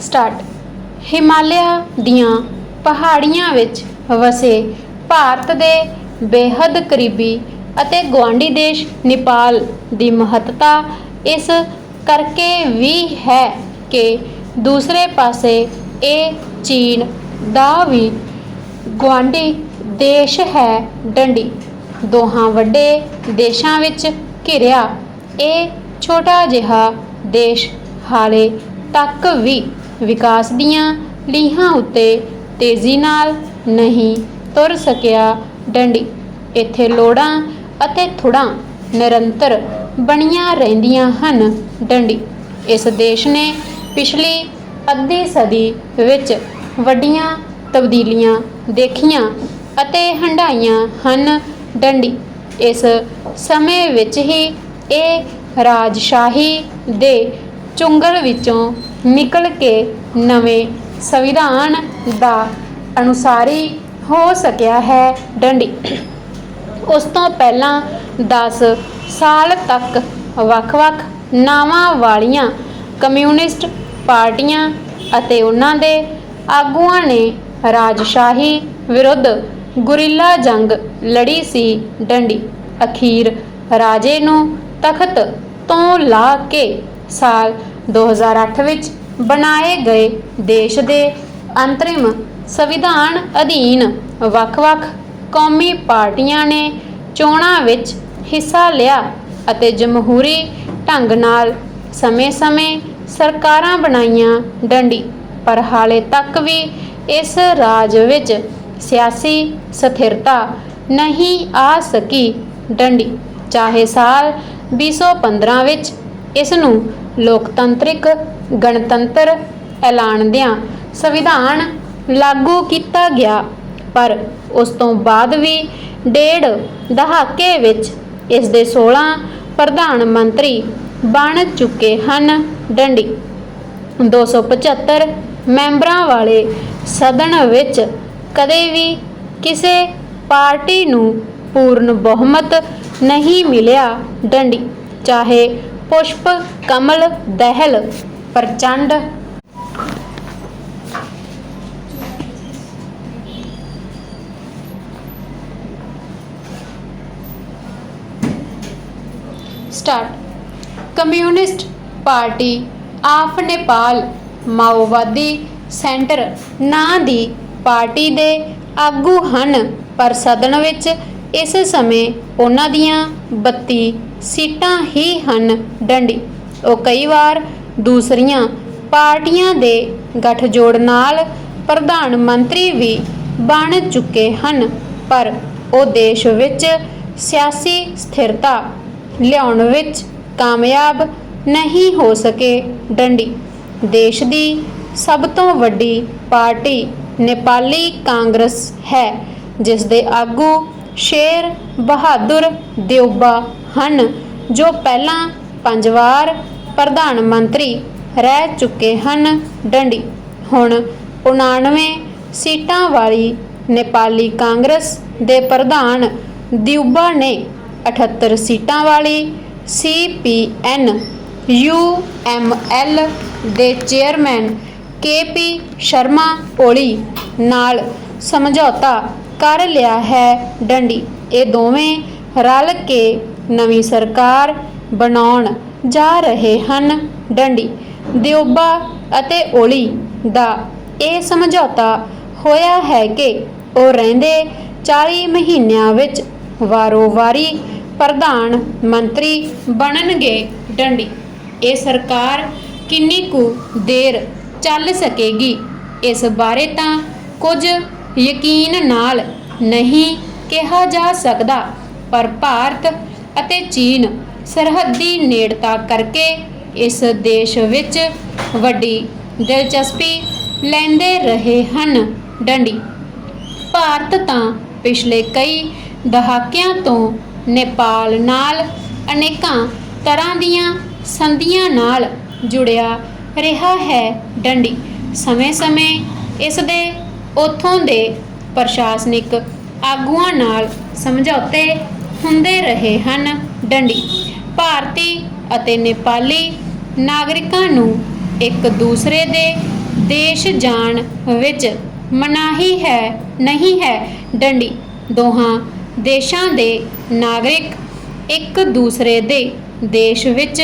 Start. Himalaya ਦੀਆਂ ਪਹਾੜੀਆਂ ਵਿੱਚ ਵਸੇ ਭਾਰਤ ਦੇ ਬੇਹੱਦ ਕਰੀਬੀ ਅਤੇ ਗੁਆਂਢੀ ਦੇਸ਼ ਨੇਪਾਲ ਦੀ ਮਹੱਤਤਾ ਇਸ ਕਰਕੇ ਵੀ ਹੈ ਕਿ ਦੂਸਰੇ ਪਾਸੇ ਇਹ ਚੀਨ ਦਾ ਵੀ ਗੁਆਂਢੀ ਦੇਸ਼ ਹੈ ਡੰਡੀ। ਦੋਹਾਂ ਵੱਡੇ ਦੇਸ਼ਾਂ ਵਿੱਚ ਘਿਰਿਆ ਇਹ ਛੋਟਾ ਜਿਹਾ ਦੇਸ਼ ਹਾਲੇ ਤੱਕ ਵੀ। ਵਿਕਾਸ ਦੀਆਂ ਲੀਹਾਂ ਉੱਤੇ ਤੇਜ਼ੀ ਨਾਲ ਨਹੀਂ ਤੁਰ ਸਕਿਆ ਡੰਡੀ। ਇੱਥੇ ਲੋੜਾਂ ਅਤੇ ਥੁੜਾਂ ਨਿਰੰਤਰ ਬਣੀਆਂ ਰਹਿੰਦੀਆਂ ਹਨ ਡੰਡੀ। ਇਸ ਦੇਸ਼ ਨੇ ਪਿਛਲੀ ਅੱਧੀ ਸਦੀ ਵਿੱਚ ਵੱਡੀਆਂ ਤਬਦੀਲੀਆਂ ਦੇਖੀਆਂ ਅਤੇ ਹੰਡਾਈਆਂ ਹਨ ਡੰਡੀ। ਇਸ ਸਮੇਂ ਵਿੱਚ ਹੀ ਇਹ ਰਾਜਸ਼ਾਹੀ ਦੇ ਚੁੰਗਲ ਵਿੱਚੋਂ ਨਿਕਲ ਕੇ ਨਵੇਂ ਸੰਵਿਧਾਨ ਦਾ ਅਨੁਸਾਰੀ ਹੋ ਸਕਿਆ ਹੈ ਡੰਡੀ। ਉਸ ਤੋਂ ਪਹਿਲਾਂ 10 ਸਾਲ ਤੱਕ ਵੱਖ-ਵੱਖ ਨਾਵਾਂ ਵਾਲੀਆਂ ਕਮਿਊਨਿਸਟ ਪਾਰਟੀਆਂ ਅਤੇ ਉਹਨਾਂ ਦੇ ਆਗੂਆਂ ਨੇ ਰਾਜਸ਼ਾਹੀ ਵਿਰੁੱਧ ਗੁਰਿੱਲਾ ਜੰਗ ਲੜੀ ਸੀ ਡੰਡੀ। ਅਖੀਰ ਰਾਜੇ ਨੂੰ ਤਖਤ ਤੋਂ ਲਾ ਕੇ ਸਾਲ 2008 ਵਿੱਚ ਬਣਾਏ ਗਏ ਦੇਸ਼ ਦੇ ਅੰਤਰਿਮ ਸੰਵਿਧਾਨ ਅਧੀਨ ਵੱਖ-ਵੱਖ ਕੌਮੀ ਪਾਰਟੀਆਂ ਨੇ ਚੋਣਾਂ ਵਿੱਚ ਹਿੱਸਾ ਲਿਆ ਅਤੇ ਜਮਹੂਰੀ ਢੰਗ ਨਾਲ ਸਮੇਂ-ਸਮੇਂ ਸਰਕਾਰਾਂ ਬਣਾਈਆਂ ਡੰਡੀ। ਪਰ ਹਾਲੇ ਤੱਕ ਵੀ ਇਸ ਰਾਜ ਵਿੱਚ ਸਿਆਸੀ ਸਥਿਰਤਾ ਨਹੀਂ ਆ ਸਕੀ ਡੰਡੀ। ਚਾਹੇ ਸਾਲ 2015 ਵਿੱਚ ਇਸ ਨੂੰ ਲੋਕਤੰਤਰਿਕ ਗਣਤੰਤਰ ਐਲਾਨਦਿਆਂ ਸੰਵਿਧਾਨ ਲਾਗੂ ਕੀਤਾ ਗਿਆ, ਪਰ ਉਸ ਤੋਂ ਬਾਅਦ ਵੀ ਡੇਢ ਦਹਾਕੇ ਵਿੱਚ ਇਸ ਦੇ 16 ਪ੍ਰਧਾਨ ਮੰਤਰੀ ਬਣ ਚੁੱਕੇ ਹਨ। ਡੰਡੀ 275 ਮੈਂਬਰਾਂ ਵਾਲੇ ਸਦਨ ਵਿੱਚ ਕਦੇ ਵੀ ਕਿਸੇ ਪਾਰਟੀ ਨੂੰ ਪੂਰਨ ਬਹੁਮਤ ਨਹੀਂ ਮਿਲਿਆ। ਡੰਡੀ, ਚਾਹੇ Pushpa, Kamal, Dahal, Prachanda. Start communist party of Nepal, ਮਾਓਵਾਦੀ centre, ਨਾਂ ਦੀ ਪਾਰਟੀ ਦੇ ਆਗੂ ਹਨ, ਪਰ ਸਦਨ ਵਿੱਚ ਇਸ ਸਮੇਂ ਉਹਨਾਂ ਦੀਆਂ 32 ਸੀਟਾਂ ਹੀ ਹਨ ਡੰਡੀ। ਉਹ ਕਈ ਵਾਰ ਦੂਸਰੀਆਂ ਪਾਰਟੀਆਂ ਦੇ ਗੱਠਜੋੜ ਨਾਲ ਪ੍ਰਧਾਨ ਮੰਤਰੀ ਵੀ ਬਣ ਚੁੱਕੇ ਹਨ, ਪਰ ਉਹ ਦੇਸ਼ ਵਿੱਚ ਸਿਆਸੀ ਸਥਿਰਤਾ ਲਿਆਉਣ ਵਿੱਚ ਕਾਮਯਾਬ ਨਹੀਂ ਹੋ ਸਕੇ ਡੰਡੀ। ਦੇਸ਼ ਦੀ ਸਭ ਤੋਂ ਵੱਡੀ ਪਾਰਟੀ ਨੇਪਾਲੀ ਕਾਂਗਰਸ ਹੈ, ਜਿਸ ਦੇ ਆਗੂ ਸ਼ੇਰ ਬਹਾਦਰ ਦਿਉਬਾ ਹਨ, ਜੋ ਪਹਿਲਾਂ ਪੰਜ ਵਾਰ ਪ੍ਰਧਾਨ ਮੰਤਰੀ ਰਹਿ ਚੁੱਕੇ ਹਨ। ਡੰਡੀ, ਹੁਣ 99 ਸੀਟਾਂ ਵਾਲੀ ਨੇਪਾਲੀ ਕਾਂਗਰਸ ਦੇ ਪ੍ਰਧਾਨ ਦਿਉਬਾ ਨੇ 78 ਸੀਟਾਂ ਵਾਲੀ ਸੀਪੀਐਨ ਯੂਐਮਐਲ ਦੇ ਚੇਅਰਮੈਨ ਕੇਪੀ ਸ਼ਰਮਾ ਓਲੀ ਨਾਲ ਸਮਝੌਤਾ ਕਰ ਲਿਆ ਹੈ ਡੰਡੀ। ਇਹ ਦੋਵੇਂ ਰਲ ਕੇ ਨਵੀਂ ਸਰਕਾਰ ਬਣਾਉਣ ਜਾ ਰਹੇ ਹਨ। ਡੰਡੀ, ਦਿਓਬਾ ਅਤੇ ਓਲੀ ਦਾ ਇਹ ਸਮਝੌਤਾ ਹੋਇਆ ਹੈ ਕਿ ਉਹ ਰਹਿੰਦੇ 40 ਮਹੀਨਿਆਂ ਵਿੱਚ ਵਾਰੋ-ਵਾਰੀ ਪ੍ਰਧਾਨ ਮੰਤਰੀ ਬਣਨਗੇ ਡੰਡੀ। ਇਹ ਸਰਕਾਰ ਕਿੰਨੀ ਕੁ ਦੇਰ ਚੱਲ ਸਕੇਗੀ? ਇਸ ਬਾਰੇ ਤਾਂ ਕੁਝ ਯਕੀਨ ਨਾਲ ਨਹੀਂ ਕਿਹਾ ਜਾ ਸਕਦਾ, ਪਰ ਭਾਰਤ ਅਤੇ ਚੀਨ ਸਰਹੱਦੀ ਨੇੜਤਾ ਕਰਕੇ ਇਸ ਦੇਸ਼ ਵਿੱਚ ਵੱਡੀ ਦਿਲਚਸਪੀ ਲੈਂਦੇ ਰਹੇ ਹਨ। ਡੰਡੀ। ਭਾਰਤ ਤਾਂ ਪਿਛਲੇ ਕਈ ਦਹਾਕਿਆਂ ਤੋਂ ਨੇਪਾਲ ਨਾਲ ਅਨੇਕਾਂ ਤਰ੍ਹਾਂ ਦੀਆਂ ਸੰਧੀਆਂ ਨਾਲ ਜੁੜਿਆ ਰਿਹਾ ਹੈ। ਡੰਡੀ। ਸਮੇਂ-ਸਮੇਂ ਇਸ ਦੇ ਉਥੋਂ ਦੇ ਪ੍ਰਸ਼ਾਸਨਿਕ ਆਗੂਆਂ ਨਾਲ ਸਮਝੌਤੇ ਹੁੰਦੇ ਰਹੇ ਹਨ। ਡੰਡੀ, ਭਾਰਤੀ ਅਤੇ ਨੇਪਾਲੀ ਨਾਗਰਿਕਾਂ ਨੂੰ ਇੱਕ ਦੂਸਰੇ ਦੇ ਦੇਸ਼ ਜਾਣ ਵਿੱਚ ਮਨਾਹੀ ਹੈ, ਨਹੀਂ ਹੈ। ਡੰਡੀ, ਦੋਹਾਂ ਦੇਸ਼ਾਂ ਦੇ ਨਾਗਰਿਕ ਇੱਕ ਦੂਸਰੇ ਦੇ ਦੇਸ਼ ਵਿੱਚ